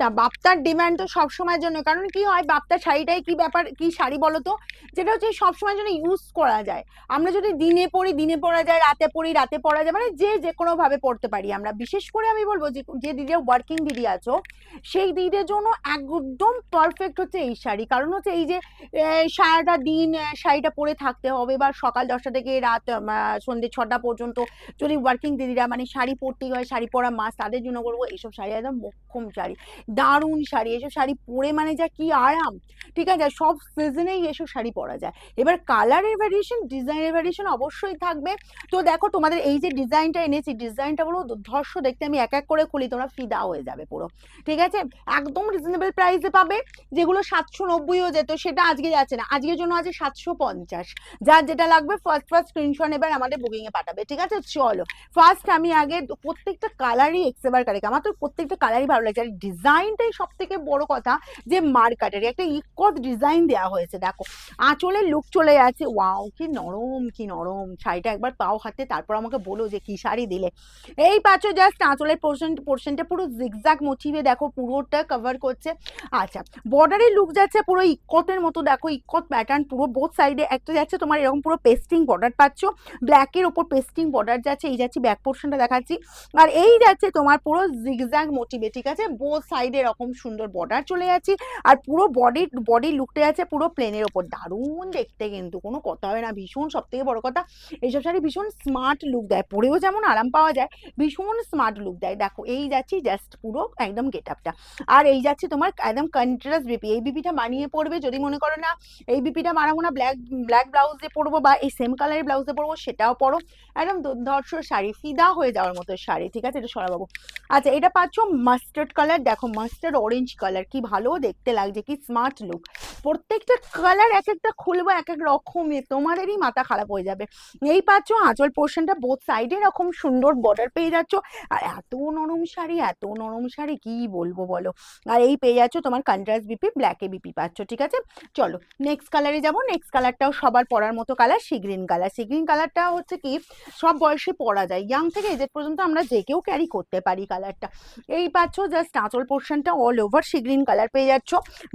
Bapta বাপ্তার demand তো সবসময়ের জন্য। কারণ কি হয় বাপ্তার শাড়িটাই কি ব্যাপার, কি শাড়ি বলো তো? যেটা হচ্ছে সবসময়ের জন্য ইউজ করা যায়। আমরা যদি দিনে পরি দিনে পরা যায়, রাতে পরি রাতে পরা যায় মানে যে যে কোনো ভাবে পড়তে পারি আমরা। বিশেষ করে আমি বলব যে যে দিদি ওয়ার্কিং দিদি আছো, সেই দিদিদের জন্য একদম পারফেক্ট হচ্ছে এই শাড়ি। কারণ হচ্ছে এই যে সারাটা দিন শাড়িটা পরে থাকতে হবে বা সকাল দশটা থেকে রাত সন্ধ্যে ছটা পর্যন্ত যদি ওয়ার্কিং দিদিরা মানে শাড়ি পরতেই হয়, শাড়ি পরা মাস তাদের জন্য করব। এইসব শাড়ি একদম মোক্ষম শাড়ি। দারুণ শাড়ি, এসব শাড়ি পরে মানে যা কি আরাম। ঠিক আছে? সব সিজনেই এসব শাড়ি পরা যায়। এবার কালারের ভ্যারিয়েশন ডিজাইনের ভ্যারিয়েশন অবশ্যই থাকবে। তো দেখো, তোমাদের এই যে ডিজাইনটা এনেছি ডিজাইনটা বলো দুর্ধর্ষ দেখতে আমি এক এক করে খুলি, তোমরা ফিদা হয়ে যাবে পুরো। ঠিক আছে? একদম রিজনেবল প্রাইসে পাবে, যেগুলো সাতশো নব্বইও যেত সেটা আজকে যাচ্ছে না। আজকের জন্য আছে সাতশো পঞ্চাশ। যার যেটা লাগবে ফার্স্ট ফার্স্ট স্ক্রিনশট এবার আমাদের বুকিংয়ে পাঠাবে। ঠিক আছে? চলো। ফার্স্ট আমি আগে প্রত্যেকটা কালারই এক্সেবার কারে আমার তো প্রত্যেকটা কালারই ভালো লাগছে। আর ডিজাইনটাই সব থেকে বড় কথা যে মার্কাটের একটা ইকট ডিজাইন দেওয়া হয়েছে, দেখো। আঁচলের লুক চলে যাচ্ছে। ওয়াও কি নরম কি নরম। শাড়িটা একবার পাও হাতে, তারপর আমাকে বলো যে কি শাড়ি দিলে। এই পাচ্ছ জাস্ট আঁচলের পোর্শন পোর্শনটা পুরো জিগজাগ মোটিভে দেখো, পুরোটা কভার করছে। আচ্ছা বর্ডারের লুক যাচ্ছে পুরো ইকটের মতো। দেখো ইকট প্যাটার্ন পুরো বোথ সাইডে একটা যাচ্ছে, তোমার এরকম পুরো পেস্টিং বর্ডার পাচ্ছ। ব্ল্যাকের ওপর পেস্টিং বর্ডার যাচ্ছে, এই যাচ্ছে ব্যাক পোর্শনটা দেখাচ্ছি। আর এই যাচ্ছে তোমার পুরো জিগজ্যাগ মোটিভে ঠিক আছে? বোথ সাইডে এরকম সুন্দর বর্ডার চলে যাচ্ছে। আর পুরো বডি বডি লুকটা যাচ্ছে পুরো প্লেনের ওপর। দারুণ দেখতে কিন্তু, কোনো কথা হবে না। ভীষণ সব থেকে বড় কথা, এইসব শাড়ি ভীষণ স্মার্ট লুক দেয়। পরেও যেমন আরাম পাওয়া যায়, ভীষণ স্মার্ট লুক দেয়। দেখো, এই যাচ্ছি জাস্ট পুরো একদম গেট আপটা আর এই যাচ্ছে তোমার একদম কন্ট্রাস্ট বিপি এই বিপিটা মানিয়ে পড়বে যদি মনে করো না, এই বিপিটা মানাবো না ব্ল্যাক ব্ল্যাক ব্লাউজে পরবো বা এই সেম কালারের ব্লাউজে পরবো, সেটাও পরো। একদম দুর্ধর্ষ শাড়ি ফিদা হয়ে যাওয়ার মতো শাড়ি, ঠিক আছে? এটা সরাবাবু আচ্ছা এটা পাচ্ছ মাস্টার্ড কালার দেখো মাস্টার্ড অরেঞ্জ কালার কি ভালো দেখতে লাগছে, কি স্মার্ট লুক প্রত্যেকটা কালার এক একটা খুলবো এক এক রকমের তোমাদেরই মাথা খারাপ হয়ে যাবে। এই পাচ্ছ আঁচল পোর্শনটা বোথ সাইডে এরকম সুন্দর বর্ডার পেয়ে যাচ্ছ। আর এত নরম শাড়ি, এত নরম শাড়ি, কি বলব বলো? আর এই পেয়ে যাচ্ছ তোমার কন্ট্রাস্ট বিপি ব্ল্যাকে বিপি পাচ্ছ, ঠিক আছে? চলো নেক্সট কালারে যাব। নেক্সট কালারটাও সবার পরার মতো colour sea green colour sea green কালারটা হচ্ছে কি, সব বয়সে পরা যায়। ইয়াং থেকে এজেড পর্যন্ত আমরা যে কেউ ক্যারি করতে পারি কালারটা এই পাচ্ছ জাস্ট আঁচল পোর্শনটা all over sea green colour পেয়ে যাচ্ছ।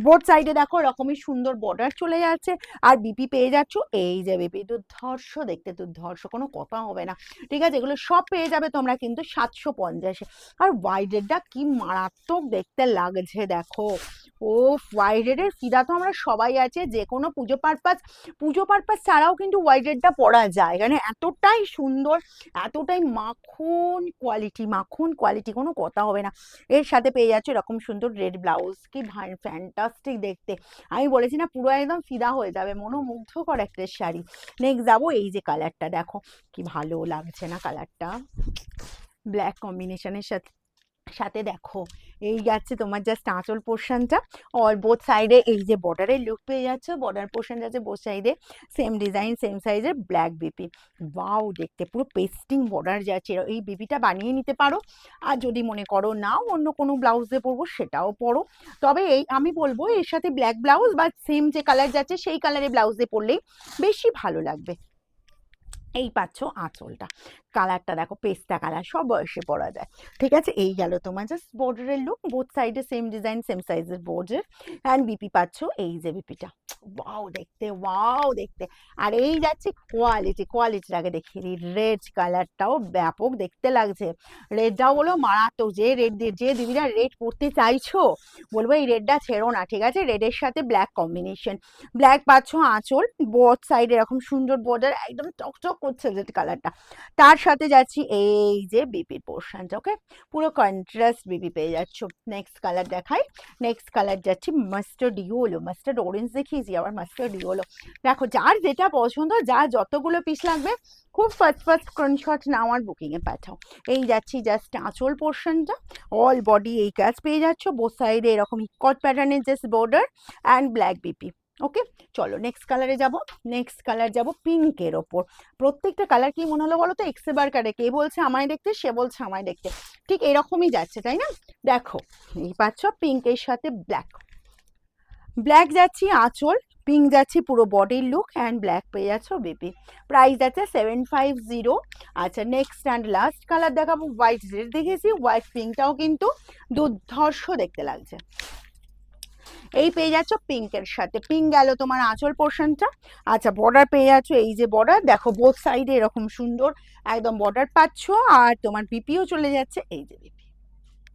বোথ সাইডে দেখো এরকমই সুন্দর বর্ডার চলে যাচ্ছে। আর বিপি পেয়ে যাচ্ছ, এই যে বিপি দুর্ধর্ষ দেখতে, দুর্ধর্ষ, কোনো কথা হবে না। ঠিক আছে, এগুলো সব পেয়ে যাবে তোমরা কিন্তু সাতশো পঞ্চাশে। আর ওয়াইডেরটা কি মারাত্মক দেখতে লাগছে, দেখো। ও ওয়াইডের ফিদা তো আমরা সবাই আছে যে কোনো পুজো পারপাস পুজো পারপাস ছাড়াও কিন্তু ওয়াইডেরটা পরা যায়। কারণ এতটাই সুন্দর, এতটাই মাখন কোয়ালিটি মাখন কোয়ালিটি কোনো কথা হবে না। এর সাথে পেয়ে যাচ্ছে এরকম সুন্দর রেড ব্লাউজ কি ফ্যান্টাস্টিক দেখতে। আমি বলেছি না, পুরো একদম ফিদা হয়ে যাবে, মনোমুগ্ধকর একটা শাড়ি। নেক্সট যাব এই যে কালারটা দেখো, কি ভালো লাগছে না কালারটা ব্ল্যাক কম্বিনেশনের সাথে সাথে দেখো, এই যাচ্ছে তোমার জাস্ট আঁচল পোর্শনটা অল বোথ সাইডে এই যে বর্ডারের লুক পেয়ে যাচ্ছে বর্ডার পোর্শন যাচ্ছে বোথ সাইডে সেম ডিজাইন সেম সাইজের ব্ল্যাক বিপি বাউ দেখতে পুরো পেস্টিং বর্ডার যাচ্ছে। এই বিপিটা বানিয়ে নিতে পারো। আর যদি মনে করো নাও অন্য কোনো ব্লাউজে পরবো, সেটাও পরো। তবে এই, আমি বলব এর সাথে ব্ল্যাক ব্লাউজ বা সেম যে কালার যাচ্ছে, সেই কালারের ব্লাউজে পরলেই বেশি ভালো লাগবে। এই পাচ্ছ আঁচলটা। কালারটা দেখো, পেস্তা কালার, সব বয়সে পরা যায়। ঠিক আছে? এই গেল তোমার জাস্ট বর্ডারের লুক বোথ সাইডে সেম ডিজাইন সেম সাইজের বর্ডার অ্যান্ড বিপি পাচ্ছ এই যে বিপিটা ওয়াও দেখতে ওয়াও দেখতে। আর এই যাচ্ছে কোয়ালিটি কোয়ালিটির আগে দেখিয়ে দিই রেড কালারটাও ব্যাপক দেখতে লাগছে। রেডটাও বলো মারাত্মক। যে রেড যে দিদিরা রেড পরতে চাইছো, বলব এই রেডটা ছেড়ো না, ঠিক আছে? রেডের সাথে ব্ল্যাক কম্বিনেশন ব্ল্যাক পাচ্ছ আঁচল বোথ সাইডে এরকম সুন্দর বর্ডার একদম চকচক করছে রেড কালারটা তার সাথে যাচ্ছি এই যে বিপির পোর্শনটা ওকে পুরো কন্ট্রাস্ট বিপি পেয়ে যাচ্ছ। নেক্সট কালার দেখাই। নেক্সট কালার যাচ্ছি মাস্টার্ড ইয়োলো মাস্টার্ড অরেঞ্জ দেখিয়েছি। আবার মাস্টার্ড ইয়োলো দেখো, যার যেটা পছন্দ, যার যতগুলো পিস লাগবে, খুব ফার্স্ট ফার্স্ট স্ক্রিনশট নাও আর বুকিংয়ে পাঠাও। এই যাচ্ছি জাস্ট আঁচল পোর্শনটা অল বডি এই কাজ পেয়ে যাচ্ছ। বোথ সাইডে এরকম ইকট প্যাটার্নের just border and black BP okay চলো নেক্সট কালারে যাব। নেক্সট কালার যাব পিঙ্কের ওপর। প্রত্যেকটা কালার কি মনে হলো বলো তো? এক্সেবার কারে কে বলছে আমায় দেখতে, সে বলছে আমায় দেখতে। ঠিক এরকমই যাচ্ছে, তাই না? দেখো, এই পাচ্ছ পিঙ্কের সাথে ব্ল্যাক ব্ল্যাক যাচ্ছি আঁচল পিঙ্ক যাচ্ছি পুরো বডির লুক অ্যান্ড ব্ল্যাক পেয়ে যাচ্ছ বিপি প্রাইস আছে সেভেন ফাইভ জিরো আচ্ছা নেক্সট অ্যান্ড লাস্ট কালার দেখাবো হোয়াইট রেড দেখেছি হোয়াইট পিঙ্কটাও কিন্তু দুর্ধর্ষ দেখতে লাগছে। এই পেয়ে যাচ্ছ পিঙ্কের সাথে। পিঙ্ক গেল তোমার আঁচল পোর্শনটা আচ্ছা বর্ডার পেয়ে যাচ্ছ, এই যে বর্ডার দেখো বোথ সাইডে এরকম সুন্দর একদম বর্ডার পাচ্ছ, আর তোমার বিপিও চলে যাচ্ছে, এই যে বিপি